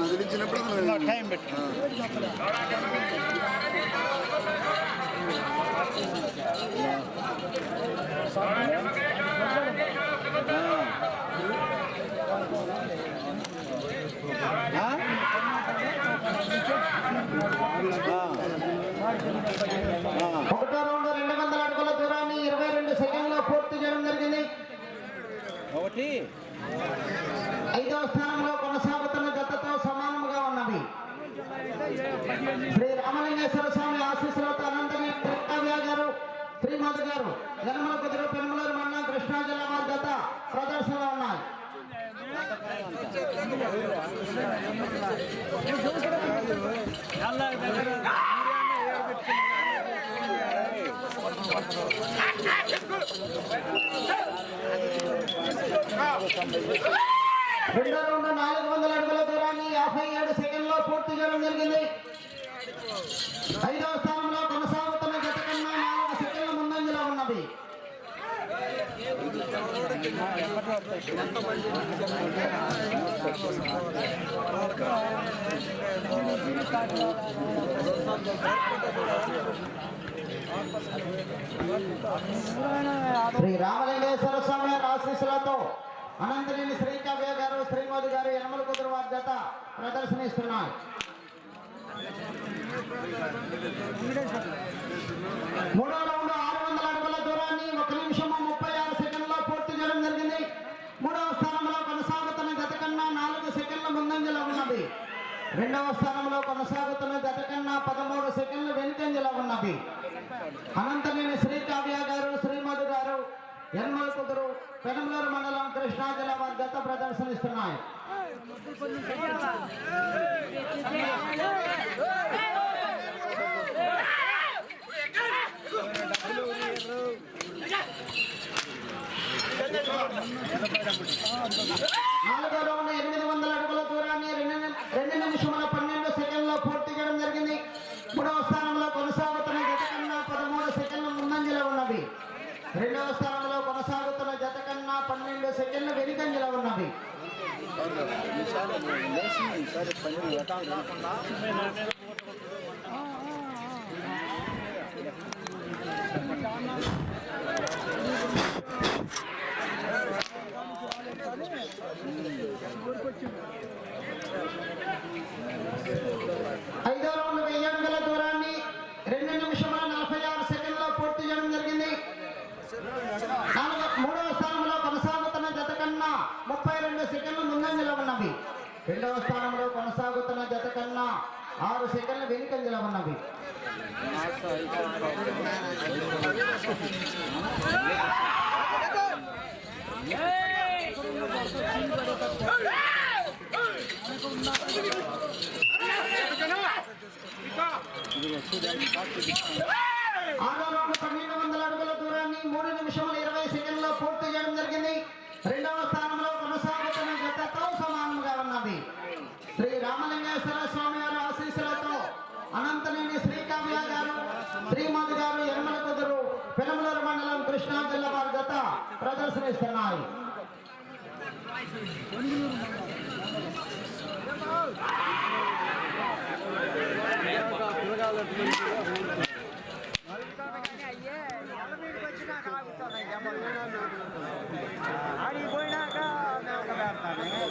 వదిలించినప్పుడు time ఒకటో round రెండు వందల అడుగుల దూరాన్ని ఇరవై రెండు సెకండ్లో పూర్తి చేయడం జరిగింది. ఒకటి. ఐదవ స్థానంలో కొనసాగుతున్న జతతో సమానంగా ఉన్నవి శ్రీ రామలింగేశ్వర స్వామి ఆశీస్సులతో అనంతమే కృష్ణవ్య గారు శ్రీమతి గారు జనమల కుదురు పెనుమలూరు మండలం కృష్ణా జిల్లా వారి జత ప్రదర్శనలో ఉన్నాయి రెండో రౌండ్ నాలుగు వందల అడుగుల దూరాన్ని యాభై ఏడు సెకండ్లో పూర్తి చేయడం జరిగింది. ఐదవ స్థానంలో కొనసాగుతున్న గత కన్నా నాలుగు సెకండ్ల ముందంజలో ఉన్నది. శ్రీ రామలింగేశ్వర స్వామి ఆశీస్సులతో అనంతనేని శ్రీకావ్య గారు శ్రీమోది గారు యనమల కుదురు వారి జత ప్రదర్శనిస్తున్నారు మూడో రౌండ్ ఆరు వందల అడుగుల దూరాన్ని ఒక నిమిషం ముప్పై ఆరు సెకండ్లో పూర్తి చేయడం జరిగింది. మూడవ స్థానంలో కొనసాగుతున్న గత కన్నా నాలుగు సెకండ్ల ముందంజలో ఉన్నది. రెండవ స్థానంలో కొనసాగుతున్న గత కన్నా పదమూడు సెకండ్లు వెనుకంజలో ఉన్నది. అనంతమైన శ్రీ కావ్య గారు శ్రీమధు గారు యన్మల కుదురు పెనమలూరు మండలం కృష్ణా జిల్లా వారి గత ప్రదర్శనిస్తున్నాయి. నాలుగో రౌండ్ ఎనిమిది వందల అడుగుల దూరాన్ని రెండు ని- రెండు నిమిషముల పన్నెండు సెకండ్లో పూర్తి చేయడం జరిగింది మూడవ స్థానంలో కొనసాగుతున్న జత కన్నా పదమూడు సెకండ్ల ముందంజలో ఉన్నది రెండవ స్థానంలో కొనసాగుతున్న జత కన్నా పన్నెండు సెకండ్ల వెనుకంజలో ఉన్నది ఈసారి పని రాకుండా ఐదో రౌండ్ వెయ్యి అడుగుల దూరాన్ని రెండు నిమిషముల నలభై ఆరు సెకండ్లో పూర్తి చేయడం జరిగింది నాలుగో మూడవ స్థానంలో కొనసాగుతున్న జత కన్నా ముప్పై రెండు సెకండ్లు ముందంజలో ఉన్నవి రెండవ స్థానంలో కొనసాగుతున్న జత కన్నా ఆరు సెకండ్లు వెనుకంజలో ఉన్నవి ఆరో పన్నెండు వందల అడుగుల దూరాన్ని మూడు నిమిషముల ఇరవై సెకండ్లో పూర్తి చేయడం జరిగింది. రెండవ స్థానంలో కొనసాగుతున్న జతతో సమానంగా ఉన్నది. శ్రీ రామలింగేశ్వర స్వామి వారి ఆశీస్సులతో అనంతనేని శ్రీకావ్య గారు శ్రీమతి గారు యనమల కుదురు పెనమలూరు మండలం కృష్ణా జిల్లా వారి జత ప్రదర్శనిస్తున్నారు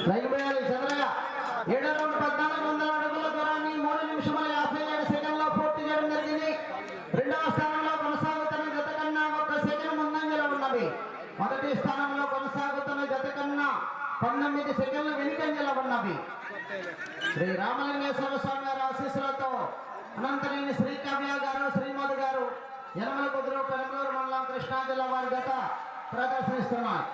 లైన్ పోయాలి చంద్రయ్య ఏడో పద్నాలుగు వందల అడుగుల దూరాన్ని మూడు నిమిషముల యాభై ఏడు సెకండ్లో పూర్తి చేయడం జరిగింది రెండవ స్థానంలో కొనసాగుతున్న జత కన్నా ఒక సెకండ్ ముందంజలో ఉన్నది మొదటి స్థానంలో కొనసాగుతున్న జత కన్నా పంతొమ్మిది సెకండ్లు వెనుకంజలో ఉన్నవి శ్రీ రామలింగేశ్వర స్వామి వారి ఆశీస్సులతో అనంతనేని శ్రీకావ్య గారు శ్రీమధు గారు యనమల కుదురు పెరంగూరు మండలం కృష్ణా జిల్లా వారి గత ప్రదర్శనిస్తున్నారు.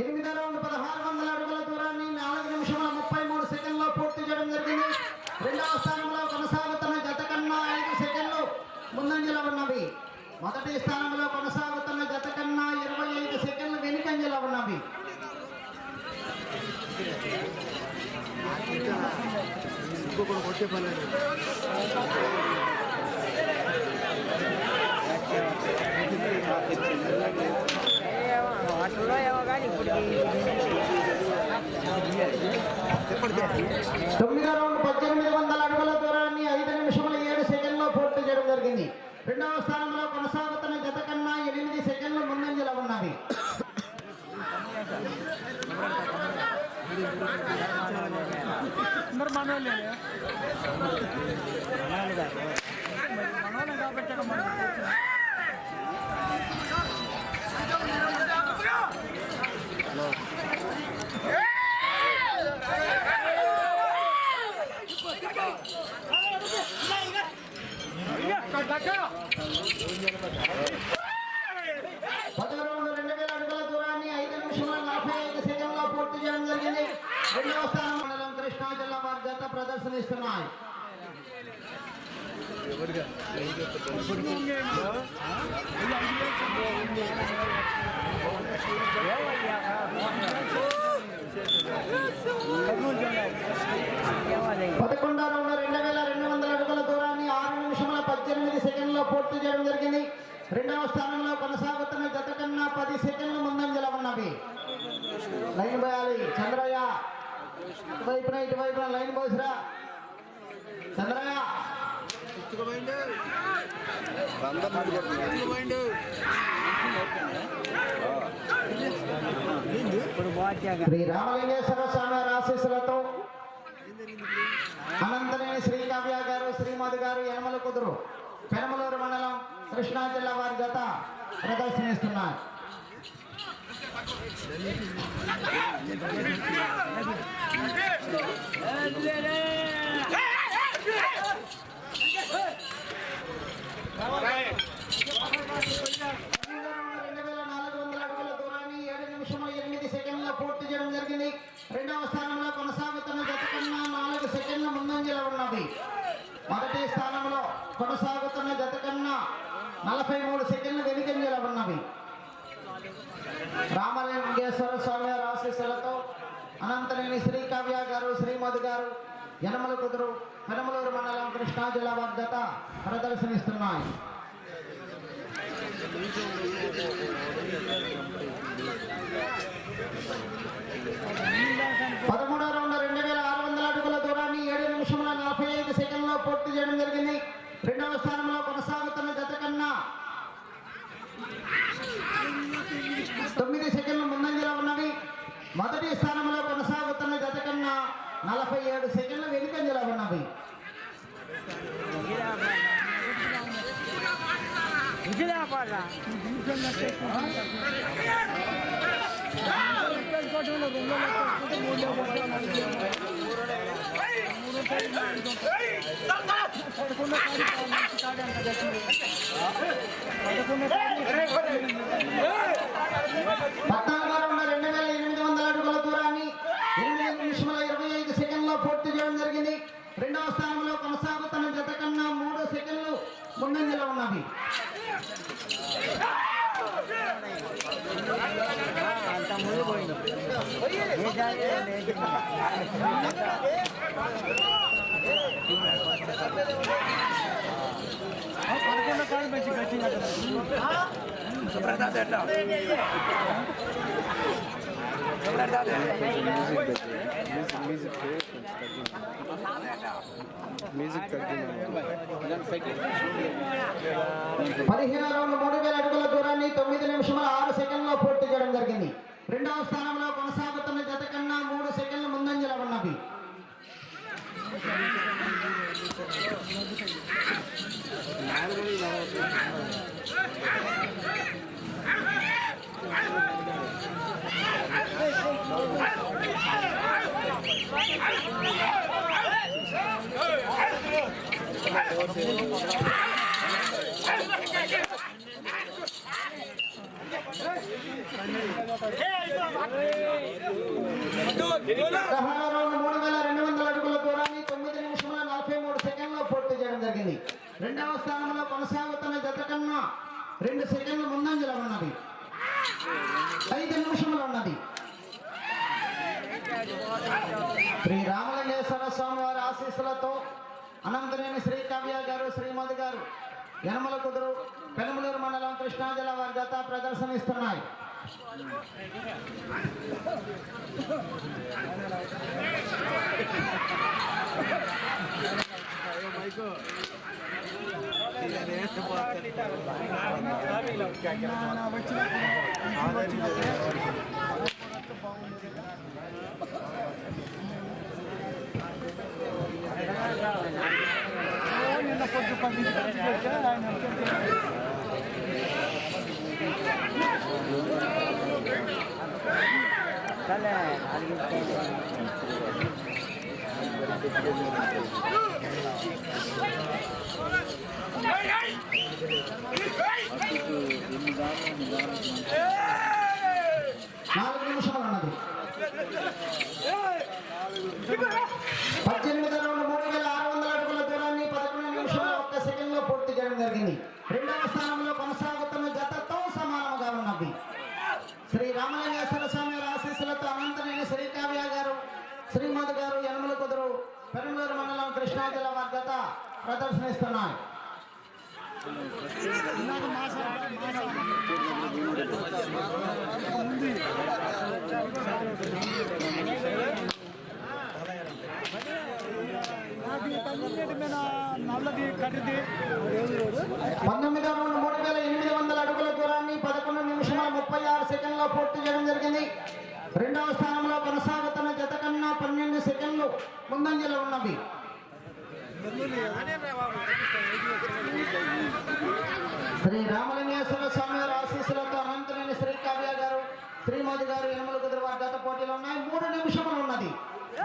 ఎనిమిది రౌండ్ పదహారు వందల అడుగుల దూరాన్ని నాలుగు నిమిషముల ముప్పై మూడు సెకండ్లో పూర్తి చేయడం జరిగింది. రెండవ స్థానంలో కొనసాగుతున్న గత కన్నా ఐదు సెకండ్లు ముందంజలో ఉన్నవి. మొదటి స్థానంలో కొనసాగుతున్న గత కన్నా ఇరవై ఎలా ఉన్నాం తొమ్మిది రౌండ్ పద్దెనిమిది వందల అడుగుల దూరాన్ని ఐదు నిమిషముల ఏడు సెకండ్లో పూర్తి చేయడం జరిగింది. రెండవ స్థానంలో కొనసాగుతున్న గత కన్నా ఎనిమిది సెకండ్లు ముందంజలో ఉన్నది అందరు మనోళ్ళే మనోళ్ళే కాబట్టి జత ప్రదర్శనిస్తున్నాయి పదకొండో ఉన్న రెండు వేల రెండు వందల అడుగుల దూరాన్ని ఆరు నిమిషముల పద్దెనిమిది సెకండ్లో పూర్తి చేయడం జరిగింది రెండవ స్థానంలో కొనసాగుతున్న జత కన్నా పది సెకండ్లు ముందంజలో ఉన్నవి చంద్రయ్య ఇటువైపున ఇటువైపున లైన్ పోసిరా. చంద్రయ్య. శ్రీ రామలింగేశ్వర స్వామి ఆశీస్సులతో అనంతనేని శ్రీ కావ్య గారు శ్రీమతి గారు యనమల కుదురు పెనమలూరు మండలం కృష్ణా జిల్లా వారి జత ప్రదర్శనిస్తున్నారు. పూర్తి చేయడం జరిగింది రెండవ స్థానంలో కొనసాగుతున్న జత కన్నా నాలుగు సెకండ్ల ముందంజలో ఉన్నది మొదటి స్థానంలో కొనసాగుతున్న జత కన్నా నలభై మూడు సెకండ్ వెనుకంజలో ఉన్నవి రామలింగేశ్వర స్వామి వారి ఆశీస్సులతో అనంతనేని శ్రీ కావ్య గారు శ్రీమతి గారు యనమల కుదురు పెనమలూరు మండలం కృష్ణా జిల్లా వారి ప్రదర్శనిస్తున్నాయి పదమూడో రౌండ్ రెండు వేల ఆరు వందల అడుగుల దూరాన్ని ఏడు నిమిషముల నలభై ఐదు సెకండ్లో పూర్తి చేయడం జరిగింది రెండవ స్థానంలో కొనసాగుతున్న జత కన్నా తొమ్మిది సెకండ్లు ముందంజలో ఉన్నవి మొదటి స్థానంలో కొనసాగుతున్న జత కన్నా నలభై ఏడు సెకండ్ల వెనుకంజలో ఉన్నవి. విజయపాడ పద్నాలుగో రెండు వేల ఎనిమిది వందల అడుగుల దూరాన్ని చేయడం జరిగింది. రెండవ స్థానంలో కొనసాగుతున్న జత కన్నా మూడు సెకండ్లు ముందంజలో ఉన్నది. అంత ముందు పోయింది ఏ జాతి లేదు. ఆ పదకొండో మ్యూజిక్ మ్యూజిక్ పదిహేను రౌండ్ మూడు వేల అడుగుల దూరాన్ని తొమ్మిది నిమిషముల ఆరు సెకండ్లో పూర్తి చేయడం జరిగింది. రెండవ స్థానంలో కొనసాగ జత కన్నా మూడు సెకండ్లు ముందంజలో ఉన్నవి పదహారో రౌండ్ మూడు వేల రెండు వందల అడుగుల దూరాన్ని తొమ్మిది నిమిషముల నలభై మూడు సెకండ్లో పూర్తి చేయడం జరిగింది రెండవ స్థానంలో కొనసాగుతున్న జత కన్నా రెండు సెకండ్లు ముందంజలో ఉన్నది ఐదు నిమిషములు ఉన్నది శ్రీ రామలింగేశ్వర స్వామి వారి ఆశీస్సులతో అనంతరేని శ్రీ కావ్య గారు శ్రీమతి గారు యనమల కుదురు పెనుమలూరు మండలం కృష్ణా జిల్లా వారి గత ప్రదర్శనిస్తున్నాయి. నిన్న కొంచెం పది ఖర్చు పెడితే ఆయన వచ్చేసి సరే నాలుగు నాలుగు నిమిషాలు ఉన్నది జరిగింది. రెండవ స్థానంలో కొనసాగుతున్న జతతో సమానముగా ఉన్నది. శ్రీ రామలింగేశ్వర స్వామి ఆశీస్సులతో అనంతమైన శ్రీ కావ్య గారు శ్రీమతి గారు యనమల కుదురు పెరుమూరు మండలం కృష్ణా జిల్లా వారి జత ప్రదర్శనిస్తున్నాయి. పంతొమ్మిది రౌండ్ మూడు వేల ఎనిమిది వందల అడుగుల దూరాన్ని పదకొండు నిమిషాల ముప్పై ఆరు సెకండ్లో పూర్తి చేయడం జరిగింది. రెండవ స్థానంలో కొనసాగుతున్న జత కన్నా పన్నెండు సెకండ్లు ముందంజలో ఉన్నవి శ్రీ రామలింగేశ్వర స్వామి వారి ఆశీస్సులతో అనంతమైన శ్రీ కావ్య గారు శ్రీమతి గారు యనమల కుదురు గత జత పోటీలు ఉన్నాయి. మూడు నిమిషములు ఉన్నది.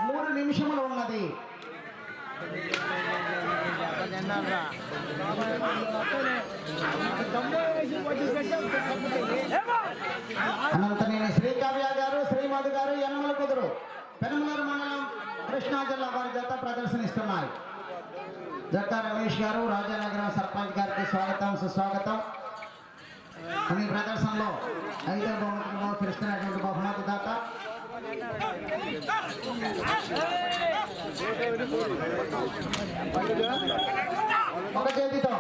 మూడు నిమిషములు ఉన్నది. జనాలరా దమ్ము వేసి వడ్డీ పెట్టి అనంతనేని శ్రీకావ్య గారు శ్రీమధు గారు యనమల కుదురు పెనమలూరు మండలం కృష్ణా జిల్లా వారి జత ప్రదర్శనిస్తున్నాయి. జట్టా రమేష్ గారు రాజానగరం సర్పంచ్ గారికి స్వాగతం సుస్వాగతం. ఈ ప్రదర్శనలో ఐదో బహుమతులను పిలుస్తున్నటువంటి బహుమతి దాత. ఒక చేతితో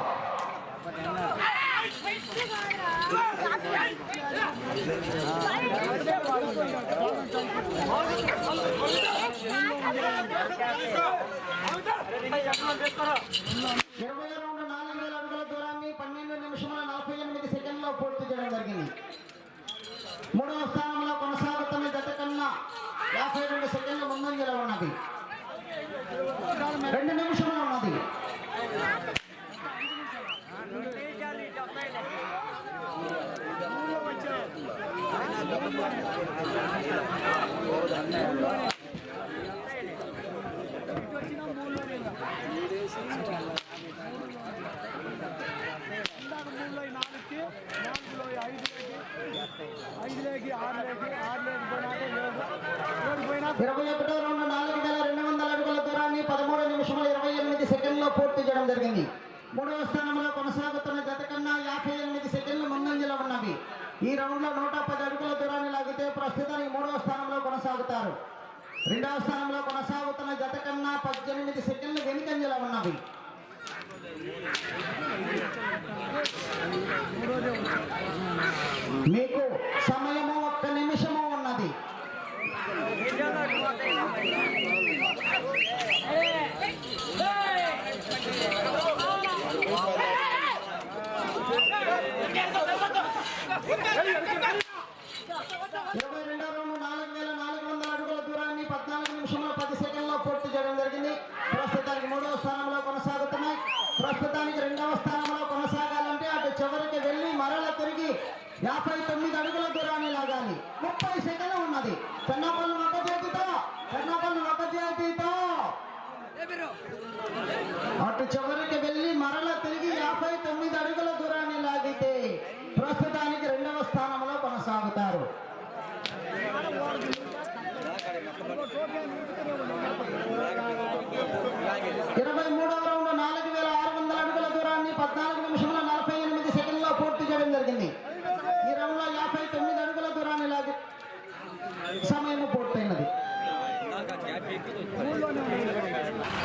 ఇరవై రెండు నాలుగు వేల అడుగుల దూరాన్ని పన్నెండు నిమిషముల నలభై ఎనిమిది సెకండ్లో పూర్తి చేయడం జరిగింది మూడవ స్థానంలో కొనసాగుతున్న జత కన్నా యాభై రెండు సెకండ్ల ముందంజలో ఉన్నది రెండు నిమిషములు ఉన్నది వచ్చిన మూడులోనే ఇందాక మూడులో ఈ నాలుగుకి నాలుగులో ఈ ఐదులోకి ఐదులోకి ఆరులోకి ఆరులోకి పోయినాక ఏడు ఏడు పోయినాక ఇరవై ఒకటో రెండు నాలుగు వేల రెండు వందల అడుగుల దూరాన్ని పదమూడు నిమిషముల ఇరవై ఎనిమిది సెకండ్లో పూర్తి చేయడం జరిగింది. మూడవ స్థానంలో కొనసాగుతున్న జత కన్నా యాభై ఎనిమిది సెకండ్లు ముందంజలో ఉన్నవి. ఈ రౌండ్లో నూట పది అడుగుల దూరాన్ని లాగితే ప్రస్తుతానికి మూడవ స్థానంలో కొనసాగుతారు. రెండవ స్థానంలో కొనసాగుతున్న జత కన్నా పద్దెనిమిది సెకండ్లు వెనుకంజలో ఉన్నవి. మీకు సమయము ఒక్క నిమిషము ఉన్నది ఇరవై రెండో రౌండ్ నాలుగు వేల నాలుగు వందల అడుగుల దూరాన్ని పద్నాలుగు నిమిషంలో పది సెకండ్లో పూర్తి చేయడం జరిగింది ప్రస్తుతానికి మూడవ స్థానంలో కొనసాగుతున్నాయి ప్రస్తుతానికి రెండవ స్థానంలో కొనసాగాలంటే అటు చివరికి వెళ్ళి మరల తిరిగి యాభై తొమ్మిది అడుగుల దూరాన్ని లాగాలి ముప్పై సెకండ్లు ఉన్నది చెన్నపల్లి ఒక చేతితో చెన్నపల్లి ఒక చేతితో. అటు చివరికి వెళ్ళి మరల తిరిగి యాభై తొమ్మిది అడుగుల దూరాన్ని లాగితే ప్రస్తుతానికి రెండవ స్థానంలో కొనసాగుతారు ఇరవై మూడవ రౌండ్ నాలుగు వేల ఆరు వందల అడుగుల దూరాన్ని పద్నాలుగు నిమిషముల నలభై ఎనిమిది సెకండ్లో పూర్తి చేయడం జరిగింది ఈ రౌండ్లో యాభై తొమ్మిది అడుగుల దూరాన్ని లాగి సమయం పూర్తయినది.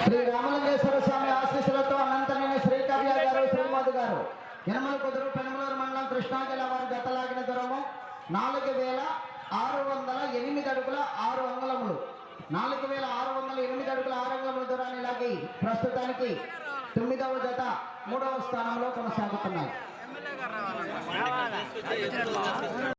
శ్రీ రామలింగేశ్వర స్వామి ఆశీస్సులతో అనంతమైన శ్రీకవ్య గారు శ్రీమధు గారు. యనమల కుదురు పెనమలూరు మండలం కృష్ణా జిల్లా వారి గతలాగిన దూరము నాలుగు వేల ఆరు వందల ఎనిమిది అడుగుల ఆరు అంగుళములు. నాలుగు వేల ఆరు వందల ఎనిమిది అడుగుల ఆరు అంగుళముల దూరాన్ని లాగి ప్రస్తుతానికి తొమ్మిదవ జత మూడవ స్థానంలో కొనసాగుతున్నాయి.